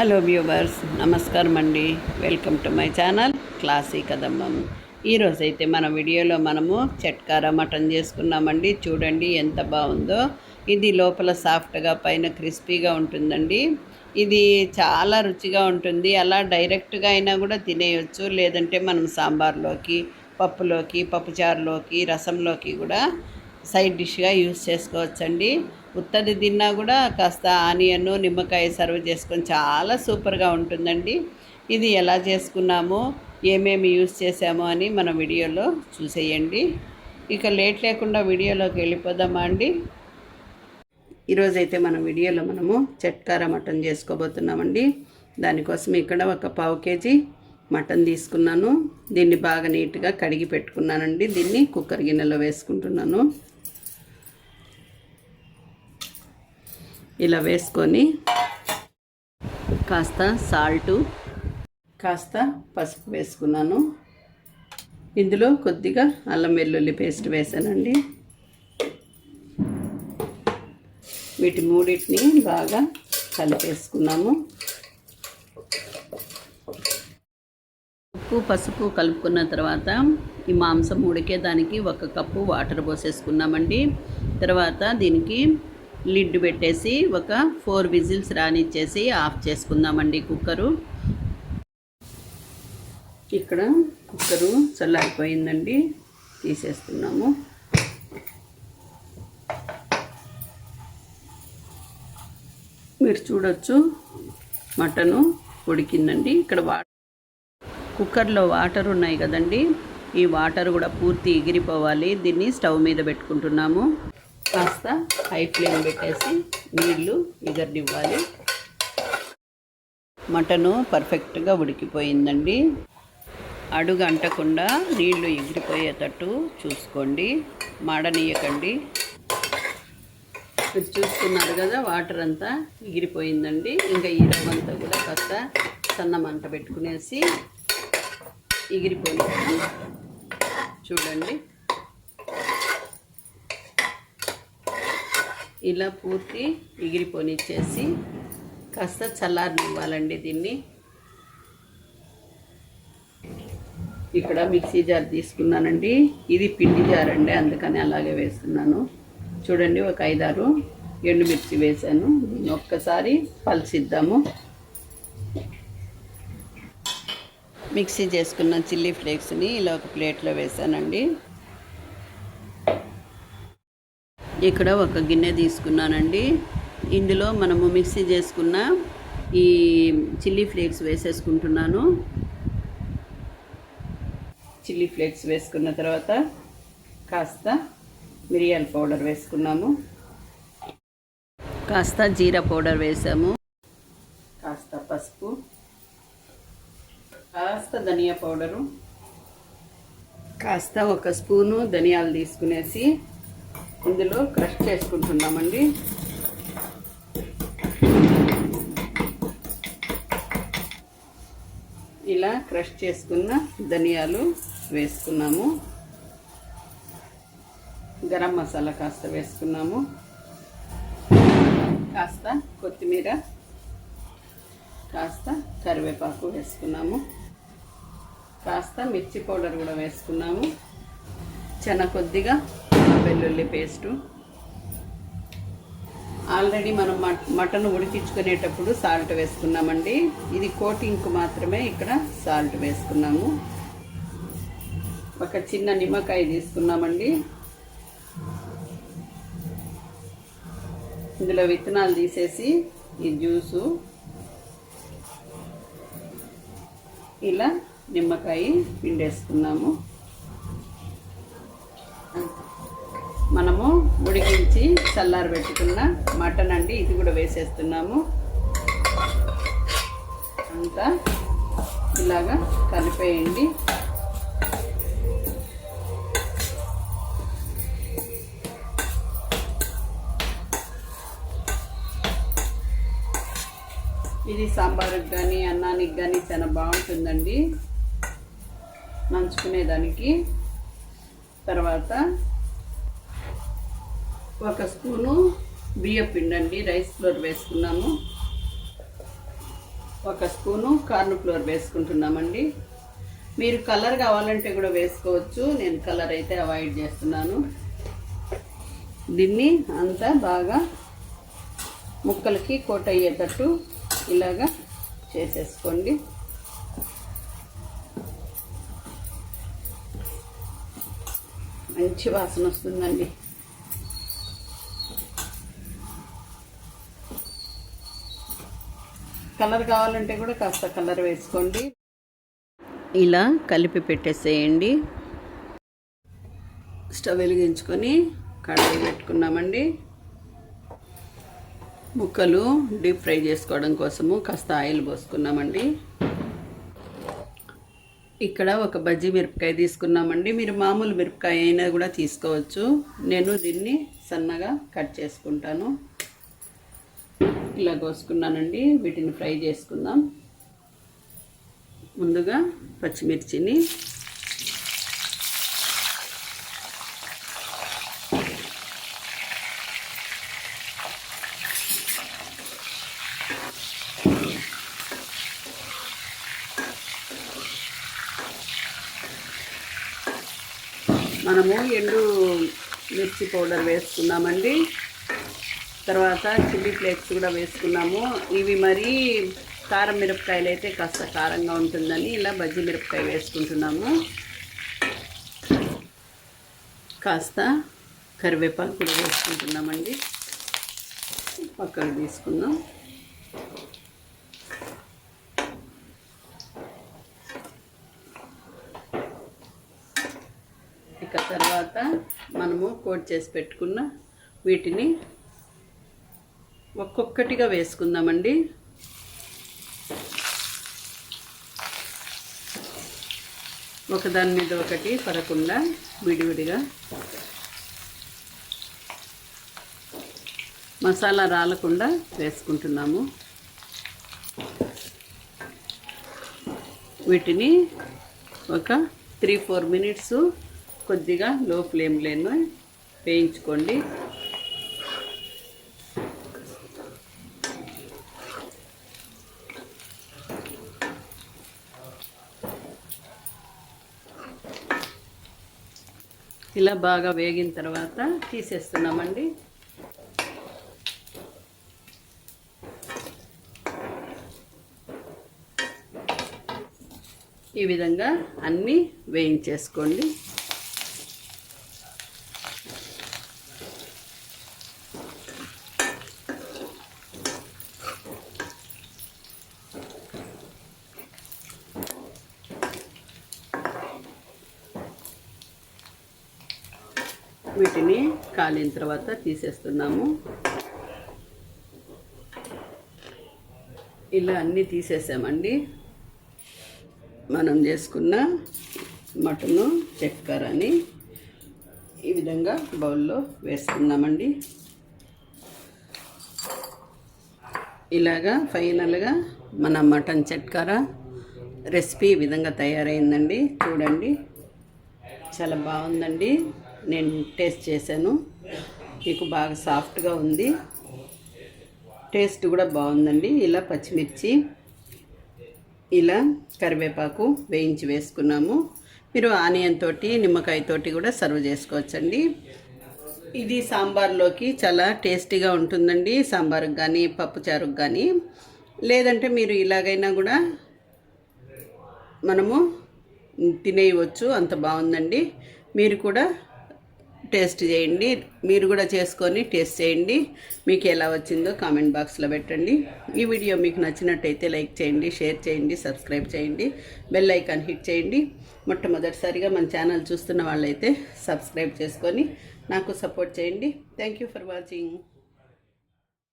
Hello viewers నమస్కారం అండి. Welcome to my channel classy కదమ్మం ఈరోజు అయితే మన వీడియోలో మనము చట్కార మటన్ చేసుకున్నామండి. చూడండి ఎంత బాగుందో. ఇది లోపల సాఫ్ట్గా పైన క్రిస్పీగా ఉంటుందండి. ఇది చాలా రుచిగా ఉంటుంది. అలా డైరెక్ట్గా అయినా కూడా తినేయచ్చు. లేదంటే మనం సాంబార్లోకి పప్పులోకి పప్పుచారులోకి రసంలోకి కూడా సైడ్ డిష్గా యూస్ చేసుకోవచ్చండి. ఉత్తది తిన్నా కూడా కాస్త ఆనియన్ నిమ్మకాయ సర్వ్ చేసుకొని చాలా సూపర్గా ఉంటుందండి. ఇది ఎలా చేసుకున్నామో ఏమేమి యూస్ చేసామో అని మన వీడియోలో చూసేయండి. ఇక లేట్ లేకుండా వీడియోలోకి వెళ్ళిపోదామా అండి? ఈరోజైతే మన వీడియోలో మనము చట్కార మటన్ చేసుకోబోతున్నామండి. దానికోసం ఇక్కడ ఒక పావు కేజీ మటన్ తీసుకున్నాను. దీన్ని బాగా నీట్గా కడిగి పెట్టుకున్నానండి. దీన్ని కుక్కర్ గిన్నెలో వేసుకుంటున్నాను. ఇలా వేసుకొని కాస్త సాల్టు కాస్త పసుపు వేసుకున్నాను. ఇందులో కొద్దిగా అల్లం వెల్లుల్లి పేస్ట్ వేసానండి. వీటి మూడింటిని బాగా కలిపేసుకున్నాము. ఉప్పు పసుపు కలుపుకున్న తర్వాత ఈ మాంసం ఉడికే దానికి ఒక కప్పు వాటర్ పోసేసుకున్నామండి. తర్వాత దీనికి లిడ్ పెట్టేసి ఒక ఫోర్ విజిల్స్ రానిచ్చేసి ఆఫ్ చేసుకుందామండి కుక్కరు. ఇక్కడ కుక్కరు చల్లారిపోయిందండి. తీసేస్తున్నాము. మీరు చూడొచ్చు మటను ఉడికిందండి. ఇక్కడ వా కుక్కర్లో వాటర్ ఉన్నాయి కదండి. ఈ వాటర్ కూడా పూర్తి ఎగిరిపోవాలి. దీన్ని స్టవ్ మీద పెట్టుకుంటున్నాము. కాస్త హై ఫ్లేమ్ పెట్టేసి నీళ్ళు ఎగరనివ్వాలి మటను పర్ఫెక్ట్గా ఉడికిపోయిందండి. అడుగు అంటకుండా నీళ్ళు ఎగిరిపోయేటట్టు చూసుకోండి. మాడనీయకండి. మీరు చూస్తున్నారు కదా వాటర్ అంతా ఎగిరిపోయిందండి ఇంకా ఈ రవ్వంతా కూడా కాస్త సన్న మంట పెట్టుకునేసి ఎగిరిపోయింది చూడండి. ఇలా పూర్తి ఎగిరిపోనిచ్చేసి కాస్త చల్లారనివ్వాలండి దీన్ని. ఇక్కడ మిక్సీ జార్ తీసుకున్నానండి. ఇది పిండి జార్ అండి అందుకని అలాగే వేస్తున్నాను. చూడండి ఒక ఐదారు ఎండుమిర్చి వేసాను దీన్ని ఒక్కసారి పలిసిద్దాము. మిక్సీ చేసుకున్న చిల్లీ ఫ్లేక్స్ని ఇలా ఒక ప్లేట్లో వేసానండి ఇక్కడ ఒక గిన్నె తీసుకున్నానండి. ఇందులో మనము మిక్సీ చేసుకున్న ఈ చిల్లీ ఫ్లేక్స్ వేసేసుకుంటున్నాను. చిల్లీ ఫ్లేక్స్ వేసుకున్న తర్వాత కాస్త మిరియాల పౌడర్ వేసుకున్నాము. కాస్త జీరా పౌడర్ వేసాము. కాస్త పసుపు. కాస్త ధనియా పౌడరు. కాస్త ఒక స్పూను ధనియాలు తీసుకునేసి ఇందులో క్రష్ చేసుకుంటున్నామండి. ఇలా క్రష్ చేసుకున్న ధనియాలు వేసుకున్నాము. గరం మసాలా కాస్త వేసుకున్నాము. కాస్త కొత్తిమీర కాస్త కరివేపాకు వేసుకున్నాము. కాస్త మిర్చి పౌడర్ కూడా వేసుకున్నాము. చెన కొద్దిగా వెల్లుల్లి పేస్టు. ఆల్రెడీ మనం మటన్ ఉడికించుకునేటప్పుడు సాల్ట్ వేసుకున్నామండి. ఇది కోటింగ్కు మాత్రమే ఇక్కడ సాల్ట్ వేసుకున్నాము. ఒక చిన్న నిమ్మకాయ తీసుకున్నామండి. ఇందులో విత్తనాలు తీసేసి ఈ జ్యూసు ఇలా నిమ్మకాయ పిండేసుకున్నాము. మనము ఉడికించి చల్లారి పెట్టుకున్న మటన్ అండి ఇది కూడా వేసేస్తున్నాము. అంతా ఇలాగా కలిపేయండి. ఇది సాంబార్కి కానీ అన్నానికి కానీ చాలా బాగుంటుందండి. నంచుకునేదానికి. తర్వాత ఒక స్పూను బియ్యం పిండి అండి రైస్ ఫ్లోర్ వేసుకున్నాము. ఒక స్పూను కార్న్ ఫ్లోర్ వేసుకుంటున్నామండి. మీరు కలర్ కావాలంటే కూడా వేసుకోవచ్చు. నేను కలర్ అయితే అవాయిడ్ చేస్తున్నాను. దీన్ని అంతా బాగా ముక్కలకి కోట్ అయ్యేటట్టు ఇలాగా చేసేసుకోండి. మంచి వాసన వస్తుందండి. కలర్ కావాలంటే కూడా కాస్త కలర్ వేసుకోండి. ఇలా కలిపి పెట్టేసేయండి. స్టవ్ వెలిగించుకొని కడాయి పెట్టుకున్నామండి. ముక్కలు డీప్ ఫ్రై చేసుకోవడం కోసము కాస్త ఆయిల్ పోసుకున్నామండి. ఇక్కడ ఒక బజ్జీ మిరపకాయ తీసుకున్నామండి. మీరు మామూలు మిరపకాయ అయినా కూడా తీసుకోవచ్చు. నేను దీన్ని సన్నగా కట్ చేసుకుంటాను. ఇలా కోసుకున్నానండి. వీటిని ఫ్రై చేసుకుందాం. ముందుగా పచ్చిమిర్చిని మనము ఎండు మిర్చి పౌడర్ వేసుకున్నామండి తర్వాత చిల్లీ ఫ్లేక్స్ కూడా వేసుకున్నాము. ఇవి మరి కారం మిరపకాయలు అయితే కాస్త కారంగా ఉంటుందని ఇలా బజ్జీ మిరపకాయ వేసుకుంటున్నాము. కాస్త కరివేపాకు కూడా వేసుకుంటున్నామండి. పక్కకు తీసుకుందాం. ఇక తర్వాత మనము కోట్ చేసి పెట్టుకున్న వీటిని ఒక్కొక్కటిగా వేసుకుందామండి. ఒకదాని మీద ఒకటి పడకుండా విడివిడిగా. మసాలా రాలకుండా వేసుకుంటున్నాము. వీటిని ఒక త్రీ ఫోర్ మినిట్స్ కొద్దిగా లో ఫ్లేమ్లో వేయించుకోండి. ఇలా బాగా వేగిన తర్వాత తీసేస్తున్నామండి. ఈ విధంగా అన్నీ వేయించేసుకోండి. వీటిని కాలిన తర్వాత తీసేస్తున్నాము. ఇలా అన్నీ తీసేసామండి. మనం చేసుకున్న మటను చక్కెరని ఈ విధంగా బౌల్లో వేసుకున్నామండి ఇలాగా ఫైనల్గా మన మటన్ చట్కార రెసిపీ ఈ విధంగా తయారైందండి. చూడండి. చాలా బాగుందండి. నేను టేస్ట్ చేశాను. మీకు బాగా సాఫ్ట్గా ఉంది. టేస్ట్ కూడా బాగుందండి. ఇలా పచ్చిమిర్చి ఇలా కరివేపాకు వేయించి వేసుకున్నాము. మీరు ఆనియన్ తోటి నిమ్మకాయ తోటి కూడా సర్వ్ చేసుకోవచ్చండి. ఇది సాంబార్లోకి చాలా టేస్టీగా ఉంటుందండి. సాంబార్కి కానీ పప్పుచారుకు కానీ. లేదంటే మీరు ఇలాగైనా కూడా మనము తినేయవచ్చు. అంత బాగుందండి. మీరు కూడా టేస్ట్ చేయండి. మీరు కూడా చేసుకొని టేస్ట్ చేయండి. మీకు ఎలా వచ్చిందో కామెంట్ బాక్స్లో పెట్టండి. ఈ వీడియో మీకు నచ్చినట్టయితే లైక్ చేయండి షేర్ చేయండి సబ్స్క్రైబ్ చేయండి బెల్ ఐకాన్ హిట్ చేయండి. మొట్టమొదటిసారిగా మన ఛానల్ చూస్తున్న వాళ్ళైతే సబ్స్క్రైబ్ చేసుకొని నాకు సపోర్ట్ చేయండి. Thank you for watching